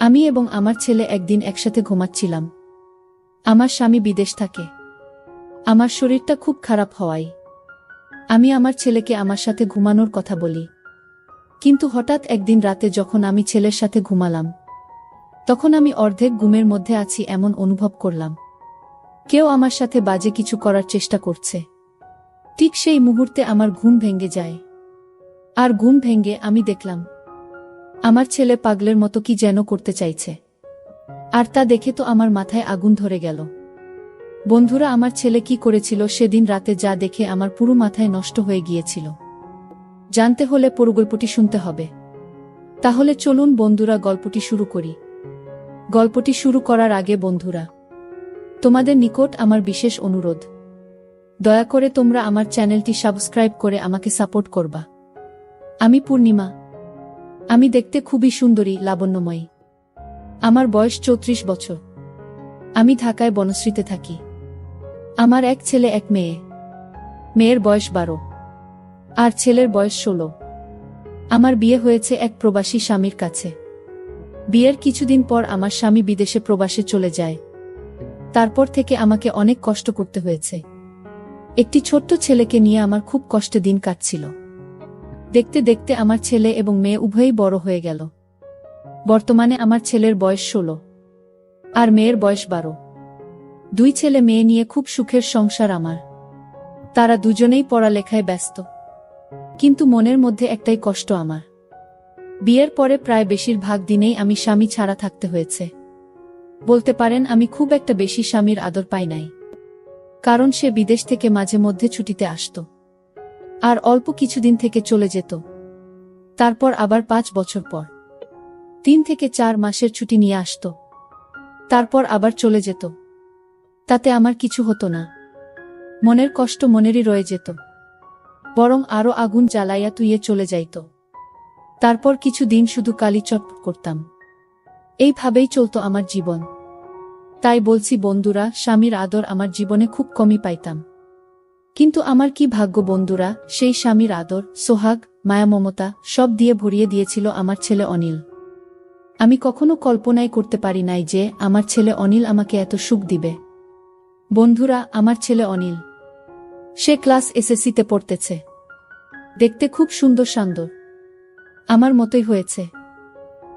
আমি এবং আমার ছেলে একদিন একসাথে ঘুমাচ্ছিলাম। আমার স্বামী বিদেশ থাকে। আমার শরীরটা খুব খারাপ হওয়ায়। আমি আমার ছেলেকে আমার সাথে ঘুমানোর কথা বলি। কিন্তু হঠাৎ একদিন রাতে যখন আমি ছেলের সাথে ঘুমালাম, তখন আমি অর্ধেক ঘুমের মধ্যে আছি এমন অনুভব করলাম। কেউ আমার সাথে বাজে কিছু করার চেষ্টা করছে। ঠিক সেই মুহূর্তে আমার ঘুম ভেঙে যায়। আর ঘুম ভেঙে আমি দেখলাম আমার ছেলে পাগলের মতো কি যেন করতে চাইছে। আর তা দেখে তো আমার মাথায় আগুন ধরে গেল। বন্ধুরা, আমার ছেলে কি করেছিল সেদিন রাতে যা দেখে আমার পুরো মাথায় নষ্ট হয়ে গিয়েছিল। জানতে হলে পুরো গল্পটি শুনতে হবে। তাহলে চলুন বন্ধুরা, গল্পটি শুরু করি। গল্পটি শুরু করার আগে বন্ধুরা, তোমাদের নিকট আমার বিশেষ অনুরোধ। দয়া করে তোমরা আমার চ্যানেলটি সাবস্ক্রাইব করে আমাকে সাপোর্ট করবা। আমি পূর্ণিমা আমি দেখতে খুবই সুন্দরী, লাবণ্যময়ী। আমার বয়স চৌত্রিশ বছর। আমি ঢাকায় বনশ্রীতে থাকি। আমার এক ছেলে, এক মেয়ে। মেয়ের বয়স বারো। আর ছেলের বয়স ষোলো। আমার বিয়ে হয়েছে এক প্রবাসী স্বামীর কাছে। বিয়ের কিছুদিন পর আমার স্বামী বিদেশে প্রবাসে চলে যায়। তারপর থেকে আমাকে অনেক কষ্ট করতে হয়েছে। একটি ছোট্ট ছেলেকে নিয়ে আমার খুব কষ্টে দিন কাটছিল। দেখতে দেখতে আমার ছেলে এবং মেয়ে উভয়ই বড় হয়ে গেল। বর্তমানে আমার ছেলের বয়স ষোলো। আর মেয়ের বয়স বারো। দুই ছেলে মেয়ে নিয়ে খুব সুখের সংসার আমার। তারা দুজনেই পড়ালেখায় ব্যস্ত। কিন্তু মনের মধ্যে একটাই কষ্ট আমার। বিয়ের পরে প্রায় বেশিরভাগ দিনেই আমি স্বামী ছাড়া থাকতে হয়েছে। বলতে পারেন, আমি খুব একটা বেশি স্বামীর আদর পাই নাই। কারণ সে বিদেশ থেকে মাঝে মধ্যে ছুটিতে আসত। আর অল্প কিছুদিন থেকে চলে যেত। তারপর আবার পাঁচ বছর পর। তিন থেকে চার মাসের ছুটি নিয়ে আসত। তারপর আবার চলে যেত। তাতে আমার কিছু হতো না। মনের কষ্ট মনেরই রয়ে যেত। বরং আরও আগুন জ্বালাইয়া তুইয়ে চলে যাইত। তারপর কিছু দিন শুধু কালি চটপট করতাম। এইভাবেই চলত আমার জীবন। তাই বলছি, বন্ধুরা, স্বামীর আদর আমার জীবনে খুব কমই পাইতাম। কিন্তু আমার কি ভাগ্য, বন্ধুরা? সেই স্বামীর আদর, সোহাগ, মায়া মমতা, সব দিয়ে ভরিয়ে দিয়েছিল আমার ছেলে অনিল। আমি কখনো কল্পনাই করতে পারি নাই যে আমার ছেলে অনিল আমাকে এত সুখ দিবে। বন্ধুরা, আমার ছেলে অনিল। সে ক্লাস এসএসসিতে পড়তেছে। দেখতে খুব সুন্দর সান্দর। আমার মতোই হয়েছে।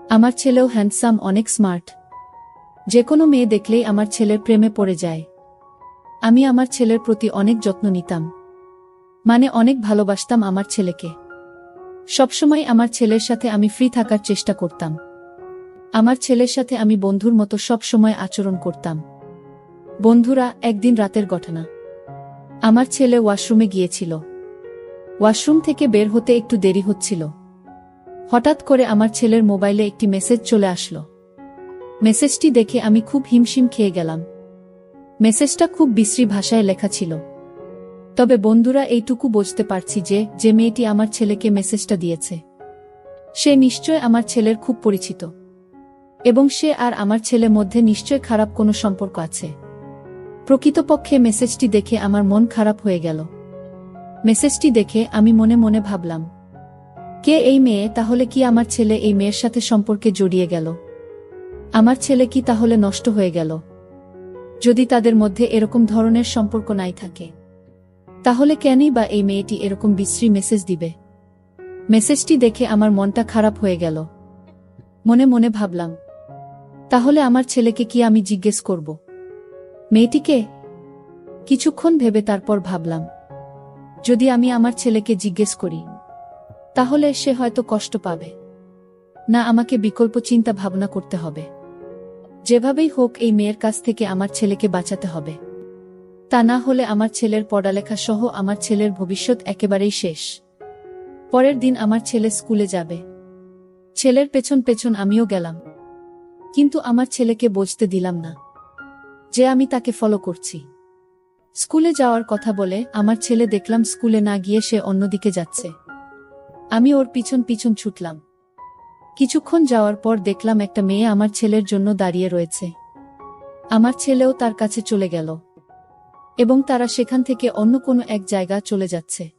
আমার ছেলেও হ্যান্ডসাম, অনেক স্মার্ট। যে কোনো মেয়ে দেখলেই আমার ছেলের প্রেমে পড়ে যায়। আমি আমার ছেলের প্রতি অনেক যত্ন নিতাম। মানে অনেক ভালোবাসতাম আমার ছেলেকে। সবসময় আমার ছেলের সাথে আমি ফ্রি থাকার চেষ্টা করতাম। আমার ছেলের সাথে আমি বন্ধুর মতো সব সময় আচরণ করতাম। বন্ধুরা, একদিন রাতের ঘটনা। আমার ছেলে ওয়াশরুমে গিয়েছিল। ওয়াশরুম থেকে বের হতে একটু দেরি হচ্ছিল। হঠাৎ করে আমার ছেলের মোবাইলে একটি মেসেজ চলে আসলো। মেসেজটি দেখে আমি খুব হিমশিম খেয়ে গেলাম। মেসেজটা খুব বিশ্রী ভাষায় লেখা ছিল। তবে বন্ধুরা এইটুকু বুঝতে পারছি যে যে মেয়েটি আমার ছেলেকে মেসেজটা দিয়েছে। সে নিশ্চয় আমার ছেলের খুব পরিচিত। এবং সে আর আমার ছেলে মধ্যে নিশ্চয় খারাপ কোনো সম্পর্ক আছে। প্রকৃতপক্ষে মেসেজটি দেখে আমার মন খারাপ হয়ে গেল। মেসেজটি দেখে আমি মনে মনে ভাবলাম, কে এই মেয়ে? তাহলে কি আমার ছেলে এই মেয়ের সাথে সম্পর্কে জড়িয়ে গেল? আমার ছেলে কি তাহলে নষ্ট হয়ে গেল? যদি তাদের মধ্যে এরকম ধরনের সম্পর্ক নাই থাকে। তাহলে কেনই বা এই মেয়েটি এরকম বিশ্রী মেসেজ দিবে? মেসেজটি দেখে আমার মনটা খারাপ হয়ে গেল। মনে মনে ভাবলাম, তাহলে আমার ছেলেকে কি আমি জিজ্ঞেস করব? মেয়েটিকে? কিছুক্ষণ ভেবে তারপর ভাবলাম, যদি আমি আমার ছেলেকে জিজ্ঞেস করি, তাহলে সে হয়তো কষ্ট পাবে। না, আমাকে বিকল্প চিন্তা ভাবনা করতে হবে। যেভাবেই হোক এই মেয়ের কাছ থেকে আমার ছেলেকে বাঁচাতে হবে। তা না হলে আমার ছেলের পড়ালেখা সহ আমার ছেলের ভবিষ্যৎ একেবারেই শেষ। পরের দিন আমার ছেলে স্কুলে যাবে। ছেলের পেছন পেছন আমিও গেলাম। কিন্তু আমার ছেলেকে বুঝতে দিলাম না। যে আমি তাকে ফলো করছি। স্কুলে যাওয়ার কথা বলে আমার ছেলে দেখলাম স্কুলে না গিয়ে সে অন্যদিকে যাচ্ছে। আমি ওর পিছন পিছন ছুটলাম। কিছুক্ষণ যাওয়ার পর দেখলাম একটা মেয়ে আমার ছেলের জন্য দাঁড়িয়ে রয়েছে। আমার ছেলেও তার কাছে চলে গেল। এবং তারা সেখান থেকে অন্য কোনো এক জায়গা চলে যাচ্ছে।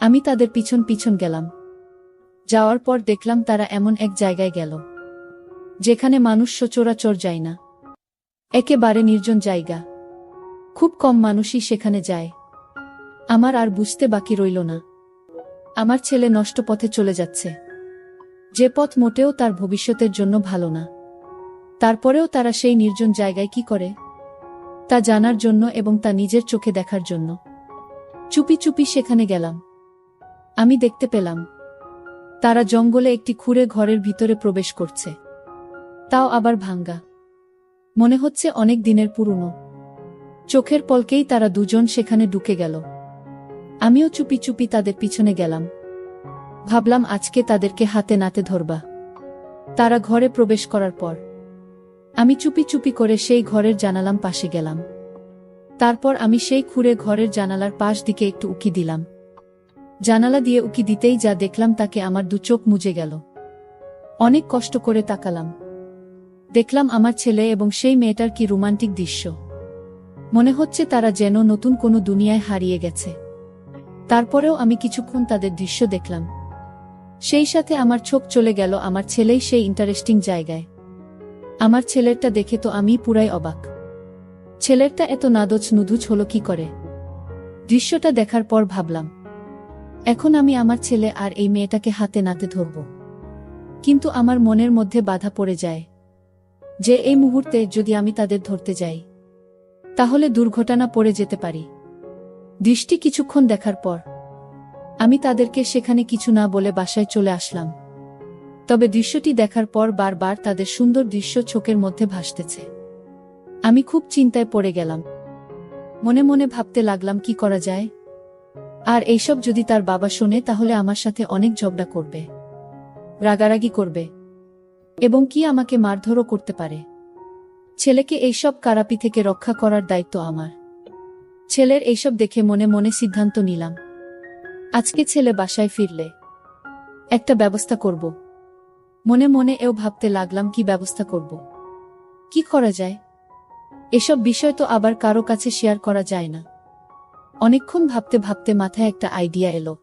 আমি তাদের পিছন পিছন গেলাম। যাওয়ার পর দেখলাম তারা এমন এক জায়গায় গেল। যেখানে মানুষ সচরাচর যায় না। একেবারে নির্জন জায়গা। খুব কম মানুষই সেখানে যায়। আমার আর বুঝতে বাকি রইল না। আমার ছেলে নষ্ট পথে চলে যাচ্ছে। যে পথ মোটেও তার ভবিষ্যতের জন্য ভালো না। তারপরেও তারা সেই নির্জন জায়গায় কি করে? তা জানার জন্য এবং তা নিজের চোখে দেখার জন্য। চুপি চুপি সেখানে গেলাম। আমি দেখতে পেলাম। তারা জঙ্গলে একটি খুঁড়ে ঘরের ভিতরে প্রবেশ করছে। তাও আবার ভাঙ্গা। মনে হচ্ছে অনেক দিনের পুরনো। চোখের পলকেই তারা দুজন সেখানে ঢুকে গেল। আমিও চুপি চুপি তাদের পিছনে গেলাম। ভাবলাম আজকে তাদেরকে হাতে নাতে ধরবা। তারা ঘরে প্রবেশ করার পর, আমি চুপি চুপি করে সেই ঘরের জানালাম পাশে গেলাম। তারপর আমি সেই খুঁড়ে ঘরের জানালার পাশ দিকে একটু উকি দিলাম। জানালা দিয়ে উকি দিতেই যা দেখলাম তাকে আমার দু চোখ মুজে গেল। অনেক কষ্ট করে তাকালাম। দেখলাম আমার ছেলে এবং সেই মেয়েটার কি রোমান্টিক দৃশ্য। মনে হচ্ছে তারা যেন নতুন কোনো দুনিয়ায় হারিয়ে গেছে। তারপরেও আমি কিছুক্ষণ তাদের দৃশ্য দেখলাম। সেই সাথে আমার চোখ চলে গেল আমার ছেলেই সেই ইন্টারেস্টিং জায়গায়। আমার ছেলেরটা দেখে তো আমি পুরাই অবাক। ছেলেরটা এত নাদচ নুদুচ হলো কি করে? দৃশ্যটা দেখার পর ভাবলাম, এখন আমি আমার ছেলে আর এই মেয়েটাকে হাতে নাতে ধরব। কিন্তু আমার মনের মধ্যে বাধা পড়ে যায় যে এই মুহূর্তে যদি আমি তাদের ধরতে যাই, তাহলে দুর্ঘটনা পড়ে যেতে পারি। দৃষ্টি কিছুক্ষণ দেখার পর আমি তাদেরকে সেখানে কিছু না বলে বাসায় চলে আসলাম। তবে দৃশ্যটি দেখার পর বারবার তাদের সুন্দর দৃশ্য চোখের মধ্যে ভাসতেছে। আমি খুব চিন্তায় পড়ে গেলাম। মনে মনে ভাবতে লাগলাম, কি করা যায়? আর এইসব যদি তার বাবা শোনে, তাহলে আমার সাথে অনেক ঝগড়া করবে। রাগারাগি করবে। এবং কি আমাকে মারধরও করতে পারে। ছেলেকে এইসব কারাপি থেকে রক্ষা করার দায়িত্ব আমার। ছেলের এইসব দেখে মনে মনে সিদ্ধান্ত নিলাম। আজকে ছেলে বাসায় ফিরলে। একটা ব্যবস্থা করব। মনে মনে এও ভাবতে লাগলাম কি ব্যবস্থা করব। কি করা যায়? এসব বিষয় তো আবার কারও কাছে শেয়ার করা যায় না। অনেকক্ষণ ভাবতে ভাবতে মাথায় একটা আইডিয়া এলো।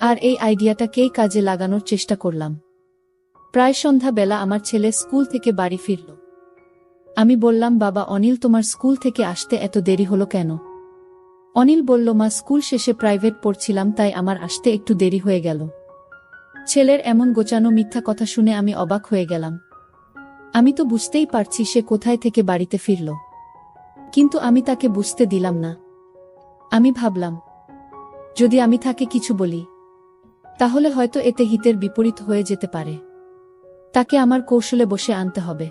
আর এই আইডিয়াটাকেই কাজে লাগানোর চেষ্টা করলাম। প্রায় সন্ধ্যা বেলা আমার ছেলে স্কুল থেকে বাড়ি ফিরল। আমি বললাম, বাবা, অনিল তোমার স্কুল থেকে আসতে এত দেরি হলো কেন? অনিল বলল, মা, স্কুল শেষে প্রাইভেট পড়ছিলাম, তাই আমার আসতে একটু দেরি হয়ে গেল। ছেলের এমন গোচানো মিথ্যা কথা শুনে আমি অবাক হয়ে গেলাম। আমি তো বুঝতেই পারছি সে কোথায় থেকে বাড়িতে ফিরল। কিন্তু আমি তাকে বুঝতে দিলাম না। আমি ভাবলাম, যদি আমি তাকে কিছু বলি, তাহলে হয়তো এতে হিতের বিপরীত হয়ে যেতে পারে। তাকে আমার কৌশলে বসে আনতে হবে।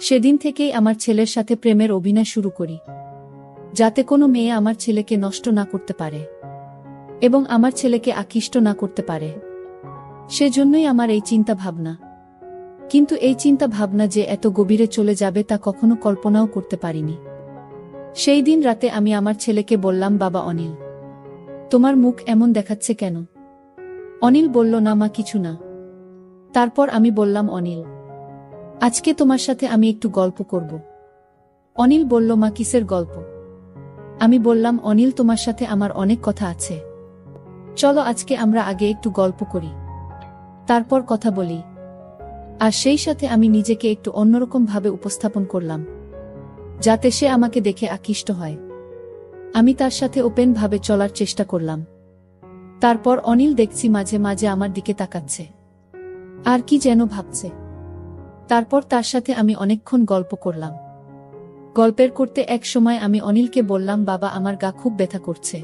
সেদিন থেকেই আমার ছেলের সাথে প্রেমের অভিনয় শুরু করি। যাতে কোনো মেয়ে আমার ছেলেকে নষ্ট না করতে পারে এবং আমার ছেলেকে আকৃষ্ট না করতে পারে। সেজন্যই আমার এই চিন্তা ভাবনা কিন্তু এই চিন্তা ভাবনা যে এত গভীরে চলে যাবে তা কখনো কল্পনাও করতে পারিনি। সেই দিন রাতে আমি আমার ছেলেকে বললাম, বাবা অনিল, তোমার মুখ এমন দেখাচ্ছে কেন? অনিল বলল, না মা, কিছু না। তারপর আমি বললাম, অনিল, আজকে তোমার সাথে আমি একটু গল্প করব। অনিল বলল, মা, কিসের গল্প? আমি বললাম, অনিল, তোমার সাথে আমার অনেক কথা আছে। চলো, আজকে আমরা আগে একটু গল্প করি। তারপর কথা বলি। আর সেই সাথে আমি নিজেকে একটু অন্যরকম ভাবে উপস্থাপন করলাম, যাতে সে আমাকে দেখে আকৃষ্ট হয়। আমি তার সাথে ওপেন ভাবে চলার চেষ্টা করলাম। তারপর অনিল দেখছি মাঝে মাঝে আমার দিকে তাকাচ্ছে। আর কি যেন ভাবছে। তারপর তার সাথে আমি অনেকক্ষণ গল্প করলাম। গল্পের করতে এক সময় আমি অনিলকে বললাম, বাবা, আমার গা খুব ব্যথা করছে।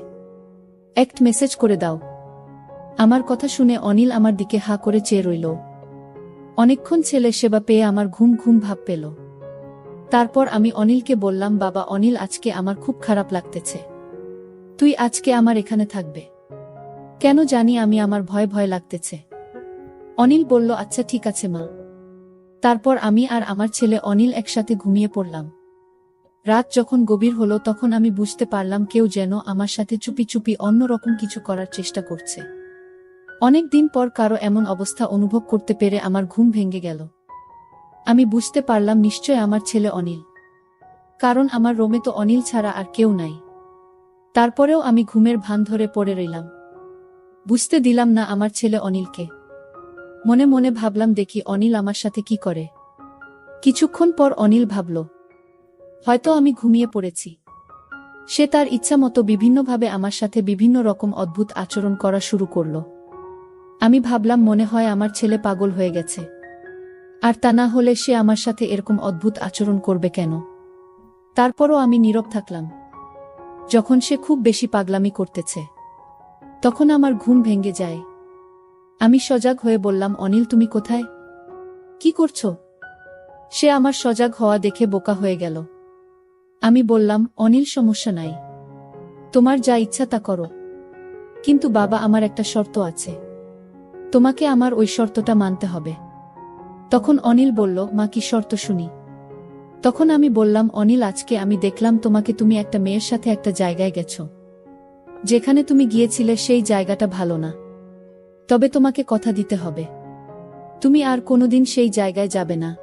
একটা মেসেজ করে দাও। আমার কথা শুনে অনিল আমার দিকে হা করে চেয়ে রইল। অনেকক্ষণ ছেলে সেবা পেয়ে আমার ঘুম ঘুম ভাব পেল। তারপর আমি অনিলকে বললাম, বাবা, অনিল, আজকে আমার খুব খারাপ লাগতেছে। তুই আজকে আমার এখানে থাকবে। কেন জানি আমি আমার ভয় ভয় লাগতেছে। অনিল বলল আচ্ছা ঠিক আছে, মা। তারপর আমি আর আমার ছেলে অনিল একসাথে ঘুমিয়ে পড়লাম। রাত যখন গভীর হলো তখন আমি বুঝতে পারলাম কেউ যেন আমার সাথে চুপি চুপি অন্যরকম কিছু করার চেষ্টা করছে। অনেক দিন পর কারও এমন অবস্থা অনুভব করতে পেরে আমার ঘুম ভেঙে গেল। আমি বুঝতে পারলাম নিশ্চয় আমার ছেলে অনিল। কারণ আমার রোমে তো অনিল ছাড়া আর কেউ নাই। তারপরেও আমি ঘুমের ভান ধরে পড়ে রইলাম। বুঝতে দিলাম না আমার ছেলে অনিলকে। মনে মনে ভাবলাম দেখি অনিল আমার সাথে কি করে। কিছুক্ষণ পর অনিল ভাবল হয়তো আমি ঘুমিয়ে পড়েছি। সে তার ইচ্ছা মতো বিভিন্নভাবে আমার সাথে বিভিন্ন রকম অদ্ভুত আচরণ করা শুরু করল। আমি ভাবলাম, মনে হয় আমার ছেলে পাগল হয়ে গেছে। আর তা না হলে সে আমার সাথে এরকম অদ্ভুত আচরণ করবে কেন? তারপরও আমি নীরব থাকলাম। যখন সে খুব বেশি পাগলামি করতেছে, তখন আমার ঘুম ভেঙে যায়। আমি সজাগ হয়ে বললাম, অনিল, তুমি কোথায়? কি করছ? সে আমার সজাগ হওয়া দেখে বোকা হয়ে গেল। আমি বললাম, অনিল, সমস্যা নাই। তোমার যা ইচ্ছা তা করো। কিন্তু বাবা, আমার একটা শর্ত আছে। তোমাকে আমার ওই শর্তটা মানতে হবে। তখন অনিল বলল, মা, কি শর্ত শুনি? তখন আমি বললাম, অনিল, আজকে আমি দেখলাম তোমাকে তুমি একটা মেয়ের সাথে একটা জায়গায় গেছ। যেখানে তুমি গিয়েছিলে, সেই জায়গাটা ভালো না। তবে তোমাকে কথা দিতে হবে। তুমি আর কোনোদিন সেই জায়গায় যাবে না।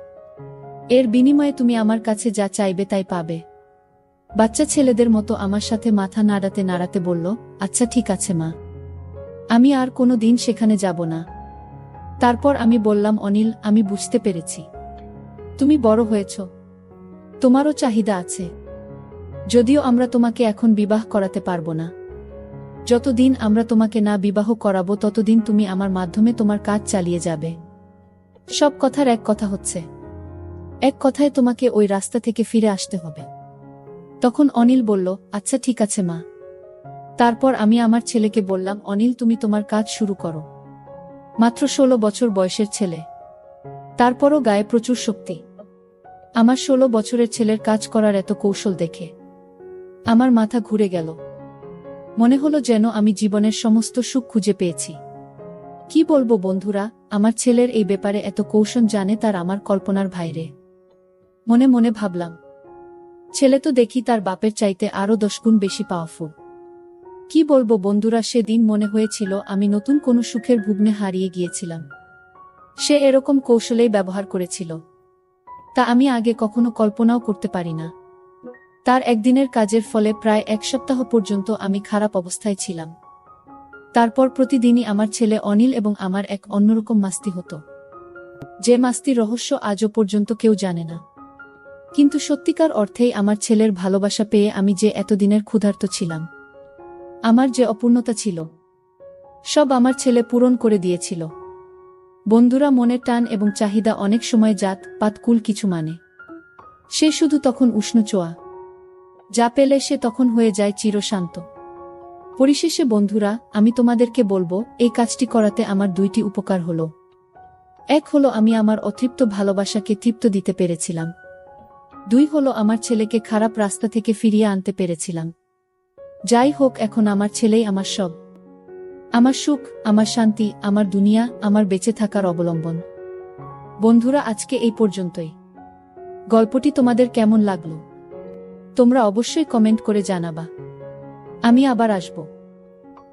এর বিনিময়ে তুমি আমার কাছে যা চাইবে তাই পাবে। বাচ্চা ছেলেদের মতো আমার সাথে মাথা নাড়াতে নাড়াতে বলল আচ্ছা ঠিক আছে, মা। আমি আর কোনো দিন সেখানে যাব না। তারপর আমি বললাম, অনিল, আমি বুঝতে পেরেছি। তুমি বড় হয়েছ। তোমারও চাহিদা আছে। যদিও আমরা তোমাকে এখন বিবাহ করাতে পারব না। যতদিন আমরা তোমাকে না বিবাহ করাবো, ততদিন তুমি আমার মাধ্যমে তোমার কাজ চালিয়ে যাবে। সব কথার এক কথা হচ্ছে। এক কথায় তোমাকে ওই রাস্তা থেকে ফিরে আসতে হবে। তখন অনিল বলল আচ্ছা ঠিক আছে, মা। তারপর আমি আমার ছেলেকে বললাম, অনিল, তুমি তোমার কাজ শুরু করো। মাত্র ষোলো বছর বয়সের ছেলে। তারপরও গায়ে প্রচুর শক্তি। আমার ষোলো বছরের ছেলের কাজ করার এত কৌশল দেখে আমার মাথা ঘুরে গেল। মনে হলো যেন আমি জীবনের সমস্ত সুখ খুঁজে পেয়েছি। কি বলব বন্ধুরা, আমার ছেলের এই ব্যাপারে এত কৌশল জানে তার আমার কল্পনার ভাইরে। মনে মনে ভাবলাম ছেলে তো দেখি তার বাপের চাইতে আরও দশগুণ বেশি পাওয়ারফুল কি বলব বন্ধুরা, সেদিন মনে হয়েছিল আমি নতুন কোনো সুখের ভুগ্নে হারিয়ে গিয়েছিলাম। সে এরকম কৌশলেই ব্যবহার করেছিল। তা আমি আগে কখনো কল্পনাও করতে পারি না। তার একদিনের কাজের ফলে প্রায় এক সপ্তাহ পর্যন্ত আমি খারাপ অবস্থায় ছিলাম। তারপর প্রতিদিনই আমার ছেলে অনিল এবং আমার এক অন্যরকম মাস্তি হতো। যে মাস্তি রহস্য আজও পর্যন্ত কেউ জানে না। কিন্তু সত্যিকার অর্থেই আমার ছেলের ভালোবাসা পেয়ে আমি যে এতদিনের ক্ষুধার্ত ছিলাম। আমার যে অপূর্ণতা ছিল, সব আমার ছেলে পূরণ করে দিয়েছিল। বন্ধুরা মনের টান এবং চাহিদা অনেক সময় জাত পাতকুল কিছু মানে। সে শুধু তখন উষ্ণ চোয়া। যা পেলে সে তখন হয়ে যায় চিরশান্ত। পরিশেষে, বন্ধুরা, আমি তোমাদেরকে বলব, এই কাজটি করাতে আমার দুইটি উপকার হলো। এক হলো আমি আমার অতৃপ্ত ভালোবাসাকে তৃপ্ত দিতে পেরেছিলাম। দুই হলো আমার ছেলেকে খারাপ রাস্তা থেকে ফিরিয়ে আনতে পেরেছিলাম। যাই হোক, এখন আমার ছেলেই আমার সব। আমার সুখ, আমার শান্তি, আমার দুনিয়া, আমার বেঁচে থাকার অবলম্বন। বন্ধুরা, আজকে এই পর্যন্তই। গল্পটি তোমাদের কেমন লাগল? তোমরা অবশ্যই কমেন্ট করে জানাবা। আমি আবার আসব।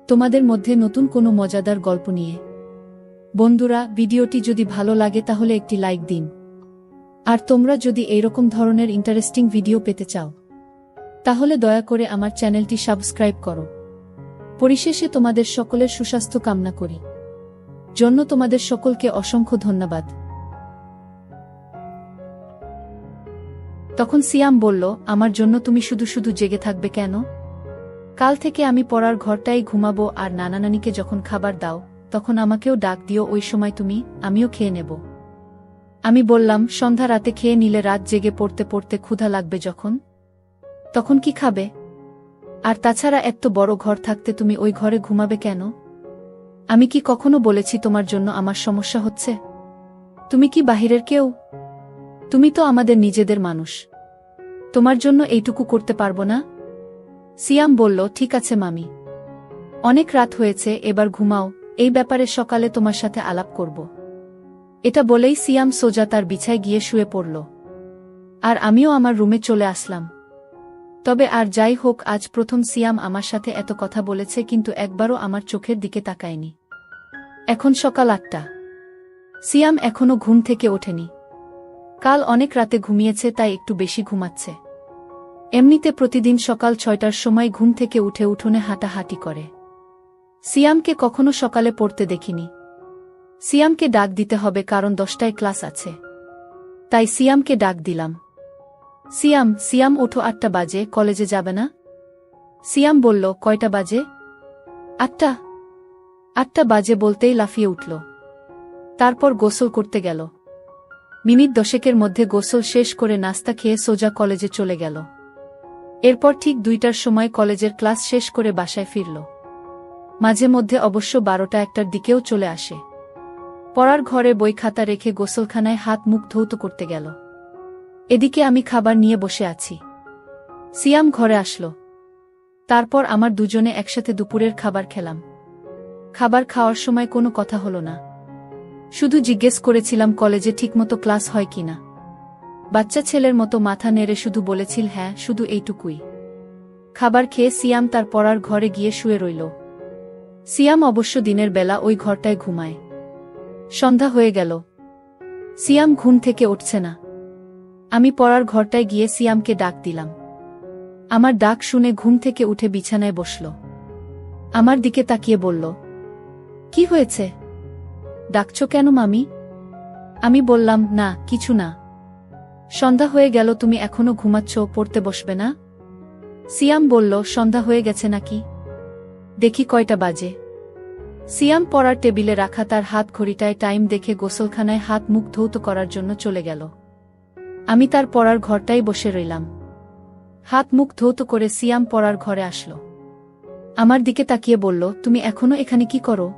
তোমাদের মধ্যে নতুন কোনো মজাদার গল্প নিয়ে। বন্ধুরা, ভিডিওটি যদি ভালো লাগে তাহলে একটি লাইক দিন। আর তোমরা যদি এইরকম ধরনের ইন্টারেস্টিং ভিডিও পেতে চাও, তাহলে দয়া করে আমার চ্যানেলটি সাবস্ক্রাইব করো। পরিশেষে তোমাদের সকলের সুস্বাস্থ্য কামনা করি। জন্য তোমাদের সকলকে অসংখ্য ধন্যবাদ। তখন সিয়াম বলল, আমার জন্য তুমি শুধু শুধু জেগে থাকবে কেন? কাল থেকে আমি পড়ার ঘরটাই ঘুমাবো আর নানা নানিকে যখন খাবার দাও, তখন আমাকেও ডাক দিও, ওই সময় তুমি, আমিও খেয়ে নেব। আমি বললাম, সন্ধ্যা রাতে খেয়ে নিলে রাত জেগে পড়তে পড়তে ক্ষুধা লাগবে যখন? তখন কি খাবে? আর তাছাড়া এত বড় ঘর থাকতে তুমি ওই ঘরে ঘুমাবে কেন? আমি কি কখনো বলেছি তোমার জন্য আমার সমস্যা হচ্ছে? তুমি কি বাহিরের কেউ? তুমি তো আমাদের নিজেদের মানুষ। তোমার জন্য এইটুকু করতে পারব না? সিয়াম বলল, ঠিক আছে মামি। অনেক রাত হয়েছে, এবার ঘুমাও, এই ব্যাপারে সকালে তোমার সাথে আলাপ করব। এটা বলেই সিয়াম সোজা তার বিছায় গিয়ে শুয়ে পড়ল। আর আমিও আমার রুমে চলে আসলাম। তবে আর যাই হোক, আজ প্রথম সিয়াম আমার সাথে এত কথা বলেছে, কিন্তু একবারও আমার চোখের দিকে তাকায়নি। এখন সকাল আটটা। সিয়াম এখনও ঘুম থেকে ওঠেনি। কাল অনেক রাতে ঘুমিয়েছে, তাই একটু বেশি ঘুমাচ্ছে। এমনিতে প্রতিদিন সকাল ছয়টার সময় ঘুম থেকে উঠে উঠোনে হাঁটাহাঁটি করে। সিয়ামকে কখনো সকালে পড়তে দেখিনি। সিয়ামকে ডাক দিতে হবে কারণ দশটায় ক্লাস আছে। তাই সিয়ামকে ডাক দিলাম। সিয়াম সিয়াম, ওঠো, আটটা বাজে, কলেজে যাবে না? সিয়াম বলল, কয়টা বাজে? আটটা। আটটা বাজে বলতেই লাফিয়ে উঠল। তারপর গোসল করতে গেল। মিনিট দশেকের মধ্যে গোসল শেষ করে নাস্তা খেয়ে সোজা কলেজে চলে গেল। এরপর ঠিক দুইটার সময় কলেজের ক্লাস শেষ করে বাসায় ফিরল। মাঝে মধ্যে অবশ্য বারোটা একটার দিকেও চলে আসে। পড়ার ঘরে বই খাতা রেখে গোসলখানায় হাত মুখ ধৌত করতে গেল। এদিকে আমি খাবার নিয়ে বসে আছি। সিয়াম ঘরে আসলো। তারপর আমার দুজনে একসাথে দুপুরের খাবার খেলাম। খাবার খাওয়ার সময় কোনো কথা হলো না। শুধু জিজ্ঞেস করেছিলাম কলেজে ঠিকমতো ক্লাস হয় কিনা। বাচ্চা ছেলের মতো মাথা নেড়ে শুধু বলেছিল হ্যাঁ শুধু এইটুকুই। খাবার খেয়ে সিয়াম তার পড়ার ঘরে গিয়ে শুয়ে রইল। সিয়াম অবশ্য দিনের বেলা ওই ঘরটায় ঘুমায়। সন্ধ্যা হয়ে গেল। সিয়াম ঘুম থেকে উঠছে না। আমি পড়ার ঘরটায় গিয়ে সিয়ামকে ডাক দিলাম। আমার ডাক শুনে ঘুম থেকে উঠে বিছানায় বসল। আমার দিকে তাকিয়ে বলল, কি হয়েছে? ডাকছ কেন মামি? আমি বললাম, না, কিছু না। সন্ধ্যা হয়ে গেল, তুমি এখনও ঘুমাচ্ছ, পড়তে বসবে না? সিয়াম বলল, সন্ধ্যা হয়ে গেছে নাকি? দেখি কয়টা বাজে। সিয়াম পড়ার টেবিলে রাখা তার হাত ঘড়িটায় টাইম দেখে গোসলখানায় হাত মুখ ধৌত করার জন্য চলে গেল। আমি তার পড়ার ঘরটাই বসে রইলাম। হাত মুখ ধৌত করে সিয়াম পড়ার ঘরে আসলো। আমার দিকে তাকিয়ে বলল, তুমি এখনও এখানে কি করো?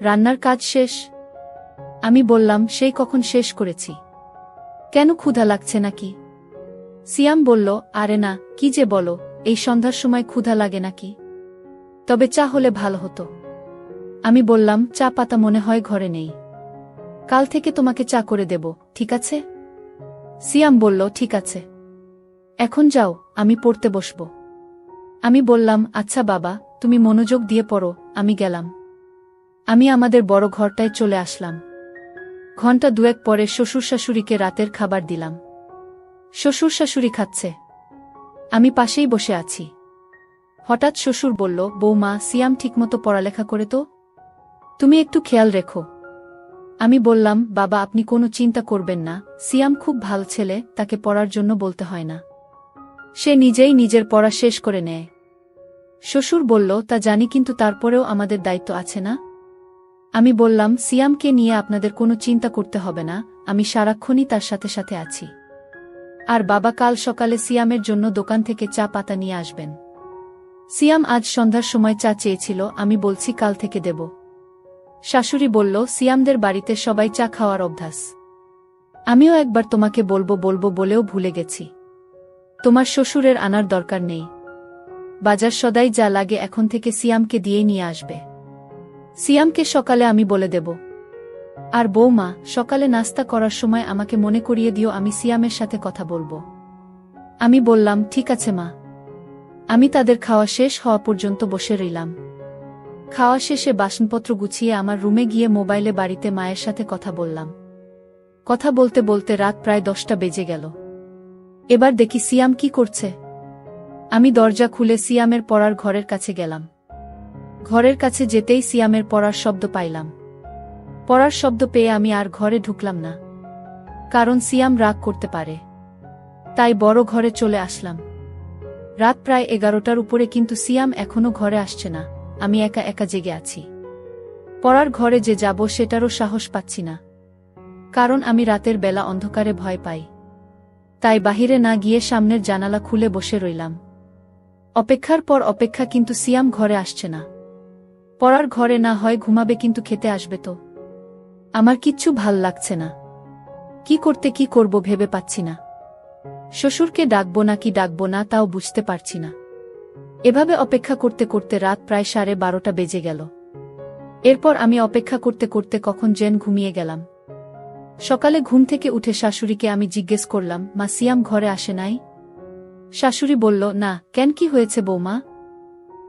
রান্নার কাজ শেষ? আমি বললাম, সেই কখন শেষ করেছি। কেন ক্ষুধা লাগছে নাকি? সিয়াম বলল, আরে না, কি যে বলো, এই সন্ধ্যার সময় ক্ষুধা লাগে নাকি? তবে চা হলে ভালো হতো। আমি বললাম, চা পাতা মনে হয় ঘরে নেই। কাল থেকে তোমাকে চা করে দেব, ঠিক আছে? সিয়াম বলল, ঠিক আছে। এখন যাও, আমি পড়তে বসব। আমি বললাম আচ্ছা বাবা, তুমি মনোযোগ দিয়ে পড়ো, আমি গেলাম। আমি আমাদের বড় ঘরটায় চলে আসলাম। ঘণ্টা দুয়েক পরে শ্বশুর শাশুড়িকে রাতের খাবার দিলাম। শ্বশুর শাশুড়ি খাচ্ছে। আমি পাশেই বসে আছি। হঠাৎ শ্বশুর বলল, বৌমা, সিয়াম ঠিকমতো পড়ালেখা করে তো? তুমি একটু খেয়াল রেখো। আমি বললাম, বাবা, আপনি কোনো চিন্তা করবেন না। সিয়াম খুব ভালো ছেলে, তাকে পড়ার জন্য বলতে হয় না। সে নিজেই নিজের পড়া শেষ করে নেয়। শ্বশুর বলল, তা জানি, কিন্তু তারপরেও আমাদের দায়িত্ব আছে না? আমি বললাম, সিয়ামকে নিয়ে আপনাদের কোনো চিন্তা করতে হবে না, আমি সারাক্ষণই তার সাথে সাথে আছি। আর বাবা, কাল সকালে সিয়ামের জন্য দোকান থেকে চা পাতা নিয়ে আসবেন। সিয়াম আজ সন্ধ্যার সময় চা চেয়েছিল, আমি বলছি, কাল থেকে দেব। শাশুড়ি বলল, সিয়ামদের বাড়িতে সবাই চা খাওয়ার অভ্যাস। আমিও একবার তোমাকে বলব বলব বলেও ভুলে গেছি। তোমার শ্বশুরের আনার দরকার নেই। বাজার সদাই যা লাগে এখন থেকে সিয়ামকে দিয়েই নিয়ে আসবে। সিয়ামকে সকালে আমি বলে দেব। আর বৌমা, সকালে নাস্তা করার সময় আমাকে মনে করিয়ে দিও, আমি সিয়ামের সাথে কথা বলব। আমি বললাম, ঠিক আছে মা। আমি তাদের খাওয়া শেষ হওয়া পর্যন্ত বসে রইলাম। খাওয়া শেষে বাসনপত্র গুছিয়ে আমার রুমে গিয়ে মোবাইলে বাড়িতে মায়ের সাথে কথা বললাম। কথা বলতে বলতে রাত প্রায় দশটা বেজে গেল। এবার দেখি সিয়াম কি করছে। আমি দরজা খুলে সিয়ামের পড়ার ঘরের কাছে গেলাম। ঘরের কাছে যেতেই সিয়ামের পড়ার শব্দ পাইলাম। পড়ার শব্দ পেয়ে আমি আর ঘরে ঢুকলাম না। কারণ সিয়াম রাগ করতে পারে। তাই বড় ঘরে চলে আসলাম। রাত প্রায় এগারোটার উপরে কিন্তু সিয়াম এখনও ঘরে আসছে না। আমি একা একা জেগে আছি। পড়ার ঘরে যে যাব সেটারও সাহস পাচ্ছি না। কারণ আমি রাতের বেলা অন্ধকারে ভয় পাই। তাই বাহিরে না গিয়ে সামনের জানালা খুলে বসে রইলাম। অপেক্ষার পর অপেক্ষা কিন্তু সিয়াম ঘরে আসছে না। পড়ার ঘরে না হয় ঘুমাবে কিন্তু খেতে আসবে তো। আমার কিচ্ছু ভালো লাগছে না। কি করতে কি করব ভেবে পাচ্ছি না। শ্বশুরকে ডাকবো না কি ডাকবো না তাও বুঝতে পারছি না। এভাবে অপেক্ষা করতে করতে রাত প্রায় সাড়ে বারোটা বেজে গেল। এরপর আমি অপেক্ষা করতে করতে কখন জেন ঘুমিয়ে গেলাম। সকালে ঘুম থেকে উঠে শাশুড়িকে আমি জিজ্ঞেস করলাম, মা, সিয়াম ঘরে আসে নাই? শাশুড়ি বলল, না, কেন কি হয়েছে বৌমা?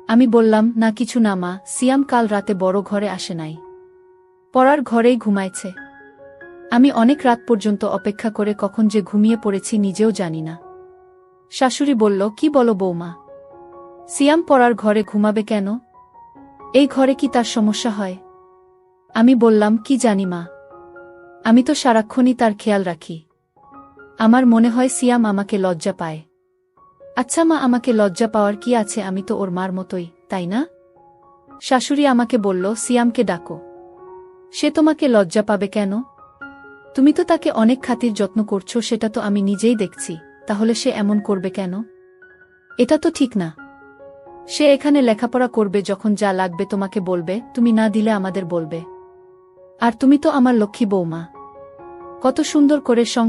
আমি বললাম, না, কিছু না মা, সিয়াম কাল রাতে বড় ঘরে আসে নাই। পড়ার ঘরেই ঘুমাইছে। আমি অনেক রাত পর্যন্ত অপেক্ষা করে কখন যে ঘুমিয়ে পড়েছি নিজেও জানি না। শাশুড়ি বলল, কি বলো বৌমা? সিয়াম পড়ার ঘরে ঘুমাবে কেন? এই ঘরে কি তার সমস্যা হয়? আমি বললাম, কি জানি মা। আমি তো সারাক্ষণই তার খেয়াল রাখি। আমার মনে হয় সিয়াম আমাকে লজ্জা পায়। আচ্ছা মা, আমাকে লজ্জা পাওয়ার কি আছে? আমি তো ওর মার মতোই, তাই না? শাশুড়ি আমাকে বলল, সিয়ামকে ডাকো। সে তোমাকে লজ্জা পাবে কেন? তুমি তো তাকে অনেক খাতির যত্ন করছ, সেটা তো আমি নিজেই দেখছি। তাহলে সে এমন করবে কেন? এটা তো ঠিক না। সে এখানে লেখাপড়া করবে যখন যা লাগবে তোমাকে বলবে, তুমি না দিলে আমাদের বলবে। আর তুমি তো আমার লক্ষ্মী বৌমা কত সুন্দর করে সংসার